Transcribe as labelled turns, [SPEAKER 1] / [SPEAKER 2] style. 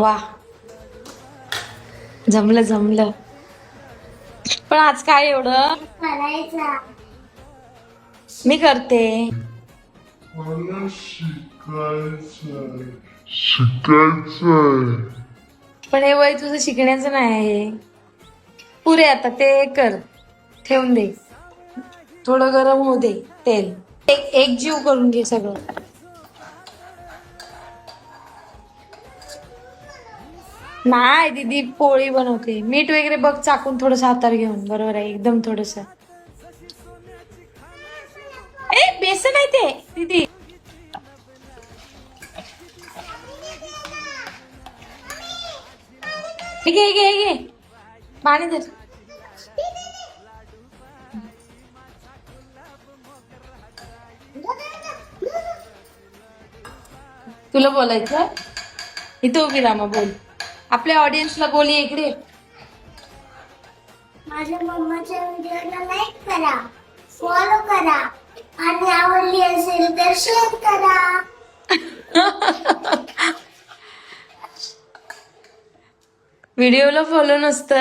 [SPEAKER 1] वा. जमलं जमलं. पण आज काय एवढं? मी करते. पण हे वय तुझं शिकण्याचं नाही आहे. पुरे आता ते कर. ठेवून दे. थोडं गरम होऊ दे तेल. एक एक जीव करून घे सगळं. नाही दीदी पोळी बनवते. मीठ वगैरे बघ चाकून थोडस हातावर घेऊन. बरोबर आहे एकदम थोडस. ए बेसन आहे ते दीदी. घे घे हे घे. पाणी दे. तुला बोलायचं इथं उभी रामा बोल. आपल्या ऑडियन्सला बोली इकडे.
[SPEAKER 2] माझ्या मम्माच्या व्हिडिओला लाईक करा फॉलो करा आणि आवडली असेल तर शेअर करा.
[SPEAKER 1] व्हिडिओला फॉलो नसतं.